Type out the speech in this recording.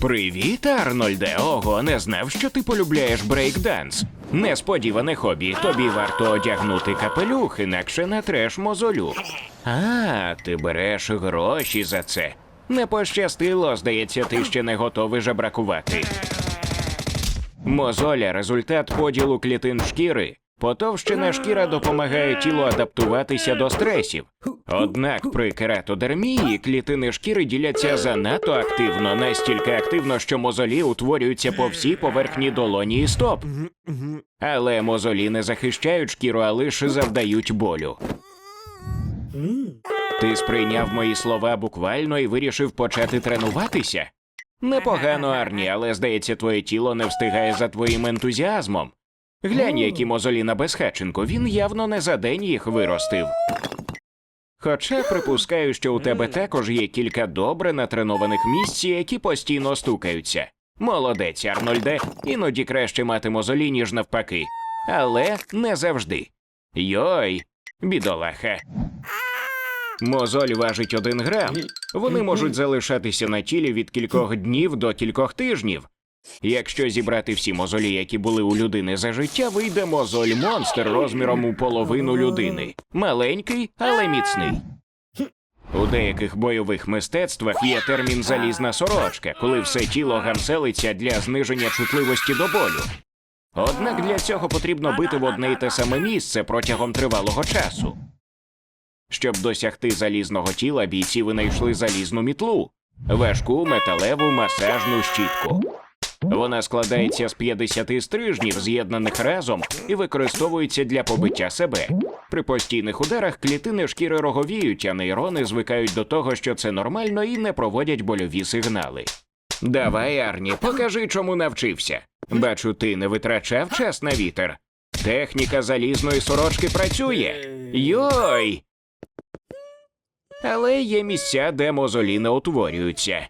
Привіт, Арнольде. Ого, не знав, що ти полюбляєш брейкданс. Несподіване хобі. Тобі варто одягнути капелюх, інакше натреш мозолю. А, ти береш гроші за це. Не пощастило, здається, ти ще не готовий жебракувати. Мозоля результат поділу клітин шкіри. Потовщена шкіра допомагає тілу адаптуватися до стресів. Однак при кератодермії клітини шкіри діляться занадто активно, настільки активно, що мозолі утворюються по всій поверхні долоні і стоп. Але мозолі не захищають шкіру, а лише завдають болю. Ти сприйняв мої слова буквально і вирішив почати тренуватися? Непогано, Арні, але здається, твоє тіло не встигає за твоїм ентузіазмом. Глянь, які мозолі на безхатченку, він явно не за день їх виростив. Хоча припускаю, що у тебе також є кілька добре натренованих місць, які постійно стукаються. Молодець, Арнольде, іноді краще мати мозолі, ніж навпаки. Але не завжди. Йой, бідолаха. Мозоль важить один грам. Вони можуть залишатися на тілі від кількох днів до кількох тижнів. Якщо зібрати всі мозолі, які були у людини за життя, вийде мозоль монстр розміром у половину людини. Маленький, але міцний. У деяких бойових мистецтвах є термін залізна сорочка, коли все тіло гамселиться для зниження чутливості до болю. Однак для цього потрібно бити в одне й те саме місце протягом тривалого часу. Щоб досягти залізного тіла, бійці винайшли залізну мітлу, важку металеву масажну щітку. Вона складається з 50 стрижнів, з'єднаних разом, і використовується для побиття себе. При постійних ударах клітини шкіри роговіють, а нейрони звикають до того, що це нормально, і не проводять больові сигнали. Давай, Арні, покажи, чому навчився. Бачу, ти не витрачав час на вітер. Техніка залізної сорочки працює. Йой! Але є місця, де мозолі не утворюються.